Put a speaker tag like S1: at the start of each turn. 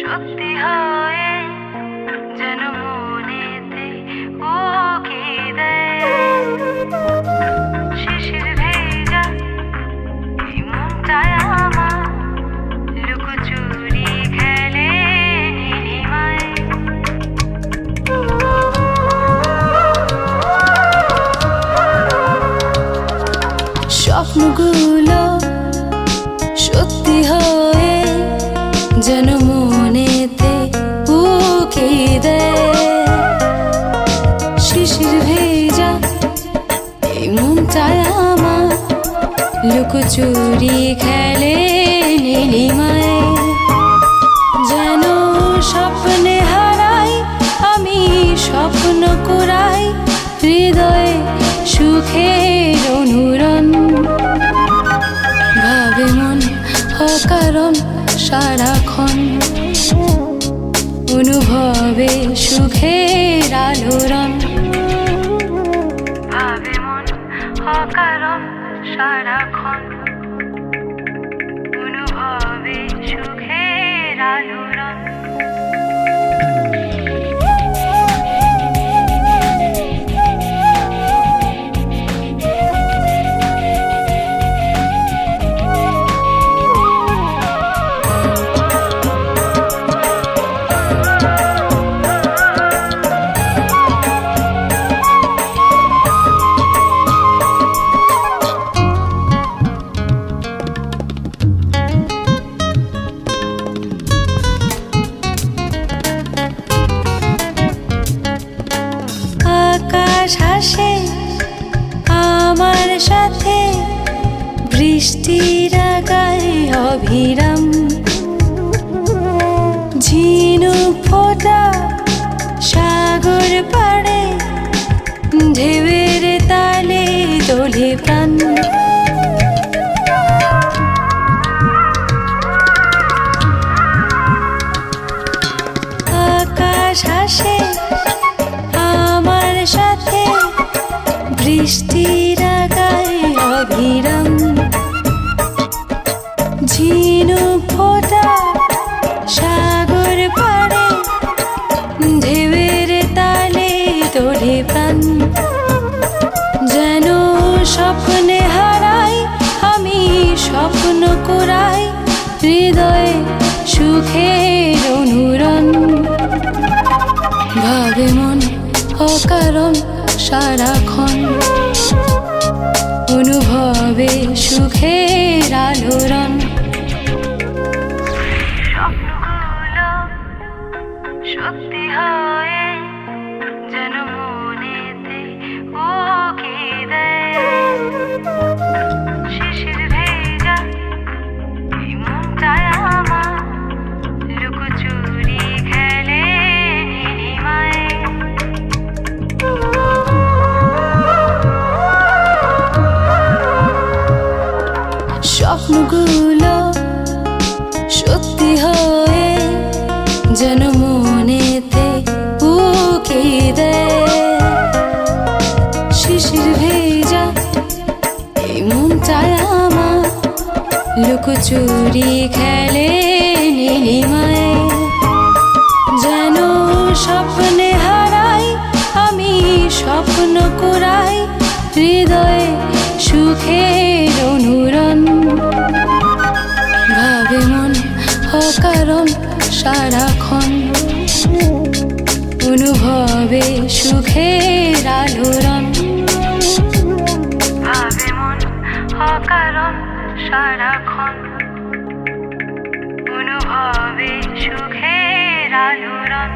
S1: সত্যি হয়, যেন মনেতে উকি দেয়। শিশির ভেজা, এই মনটায় আমার লুকোচুরি খেলে নীলিমায় স্বপ্নগুলো এই মনটায় আমার। লুকোচুরি খেলে নীলিমায় যেন স্বপ্নে হারাই, আমি স্বপ্ন কুড়াই। হৃদয়ে সুখের অনুরণ। ভাবে মন অকারণ সারাক্ষণ। অনুভবে সুখের আলোড়ন। সারাক্ষণ অনুভবে সাথে বৃষ্টির গায়ে অভিরাম। ঝিনুক ফোটা সাগর পাড়ে, ঢেউয়ের তালে দোলে প্রাণ। আকাশ হাসে আমার সাথে বৃষ্টির গায়ে অবিরাম ঝিনুক ফোটা সাগর পাড়ে, ঢেউয়ের তালে তোলে প্রাণ। যেন স্বপ্নে হারাই, আমি স্বপ্ন কুড়াই, হৃদয়ে সুখের অনুরণ। ভাবে মন অকারণ সারাক্ষণ। অনুভবে সুখের আলোড়ন। স্বপ্নগুলো সত্যি হয়ে যেন মনেতে উকে দেয়। শিশির ভেজা, এই মনটায় আমার। লুকোচুরি খেলে নীলিমায়। যেন স্বপ্নে হারাই, আমি স্বপ্ন কুড়াই। হৃদয়ে সুখের সুখের আলোড়ন। অকারণ সারাক্ষণ। অনুভবে সুখের আলোড়ন।